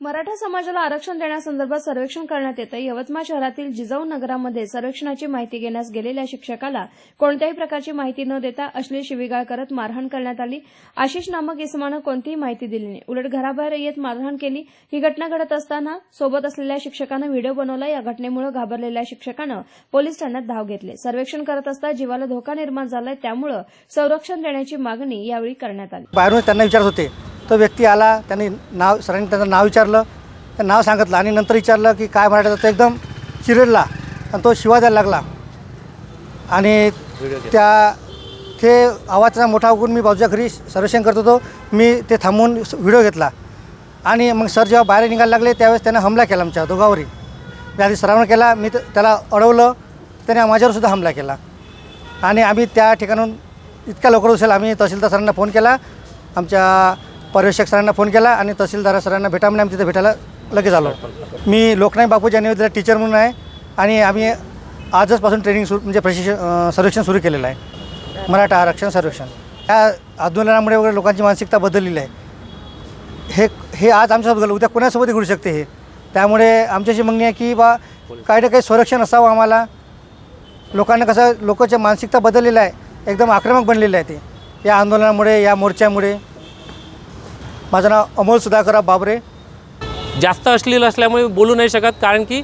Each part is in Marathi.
मराठा समाजाला आरक्षण देण्यासंदर्भात सर्वेक्षण करण्यात येतं यवतमाळ शहरातील जिजाऊ नगरामध्ये सर्वेक्षणाची माहिती घेण्यास गेलेल्या शिक्षकाला कोणत्याही प्रकारची माहिती न देता अश्लील शिवीगाळ करत मारहाण करण्यात आली. आशिष नामक इसमानं कोणतीही माहिती दिली नाही. उलट घराबाहेर येत मारहाण केली. ही घटना घडत असताना सोबत असलेल्या शिक्षकानं व्हिडिओ बनवला. या घटनेमुळे घाबरलेल्या शिक्षकानं पोलीस ठाण्यात धाव घेतले. सर्वेक्षण करत असता जीवाला धोका निर्माण झालाय. त्यामुळे संरक्षण देण्याची मागणी यावेळी करण्यात आली. बाहेरून त्यांना विचारत होते. तो व्यक्ती आला त्यांनी नाव सरांनी त्यांचं नाव विचारलं त्या नाव सांगितलं आणि नंतर विचारलं की काय मराठा तो एकदम चिरडला आणि तो शिवा द्यायला लागला. आणि त्या ते आवाज त्याचा मोठा होऊन मी बाजूच्या घरी सर्वेक्षण करत होतो. मी ते थांबवून व्हिडिओ घेतला. आणि मग सर जेव्हा बाहेर निघायला लागले त्यावेळेस त्यानं हमला केला आमच्या दोघांवरही. मी आधी सरावनं केला मी त- त्याला अडवलं त्याने माझ्यावर सुद्धा हमला केला. आणि आम्ही त्या ठिकाणून इतक्या लवकर उचल आम्ही तहसीलदार सरांना फोन केला. आमच्या पर्यवेक्षक सरांना फोन केला आणि तहसीलदार सरांना भेटा म्हणून आम्ही तिथे भेटायला लगेच आलो. मी लोकनायक बापू जानेवारीला टीचर म्हणून आहे आणि आम्ही आजचपासून ट्रेनिंग सुरू म्हणजे प्रशिक्षण सर्वेक्षण सुरू केलेलं आहे. मराठा आरक्षण सर्वेक्षण. या आंदोलनामुळे वगैरे लोकांची मानसिकता बदललेली आहे. हे हे आज आमच्यासोबत घडलं उद्या कोणासोबतही घडू शकते हे. त्यामुळे आमच्याशी मागणी आहे की बा काही ना काही संरक्षण असावं आम्हाला. लोकांना कसं लोकांच्या मानसिकता बदललेलं आहे. एकदम आक्रमक बनलेलं आहे ते. या आंदोलनामुळे या मोर्चामुळे. माझं नाव अमोल सुधाकरराव बाबरे. जास्त अश्लील असल्यामुळे बोलू नाही शकत कारण की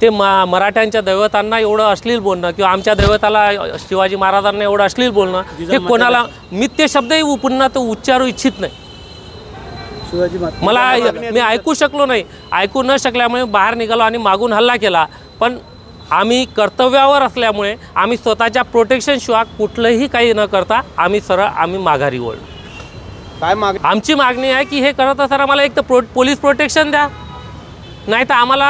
ते मा मराठ्यांच्या दैवतांना एवढं अश्लील बोलणं किंवा आमच्या दैवताला शिवाजी महाराजांना एवढं अश्लील बोलणं हे कोणाला मी ते शब्दही पुन्हा तो उच्चारू इच्छित नाही. मला मी ऐकू शकलो नाही. ऐकू न शकल्यामुळे बाहेर निघालो आणि मागून हल्ला केला. पण आम्ही कर्तव्यावर असल्यामुळे आम्ही स्वतःच्या प्रोटेक्शनशिवाय कुठलंही काही न करता आम्ही सरळ आम्ही माघारी वळलो. काय माग आमची मागणी आहे की हे करत असताना आम्हाला एक तर प्रो पोलीस प्रोटेक्शन द्या. नाही तर आम्हाला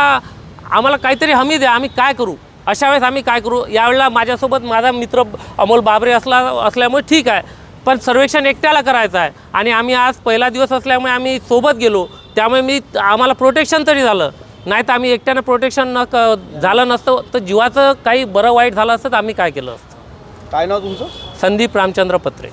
आम्हाला काहीतरी हमी द्या. आम्ही काय करू? अशा वेळेस आम्ही काय करू? यावेळेला माझ्यासोबत माझा मित्र अमोल बाबरे असला असल्यामुळे ठीक आहे. पण सर्वेक्षण एकट्याला करायचं आहे. आणि आम्ही आज पहिला दिवस असल्यामुळे आम्ही सोबत गेलो. त्यामुळे मी आम्हाला प्रोटेक्शन तरी झालं. नाही तर आम्ही एकट्यानं प्रोटेक्शन न क झालं नसतं. तर जीवाचं काही बरं वाईट झालं असतं तर आम्ही काय केलं असतं? काय नाव तुमचं? संदीप रामचंद्र पत्रे.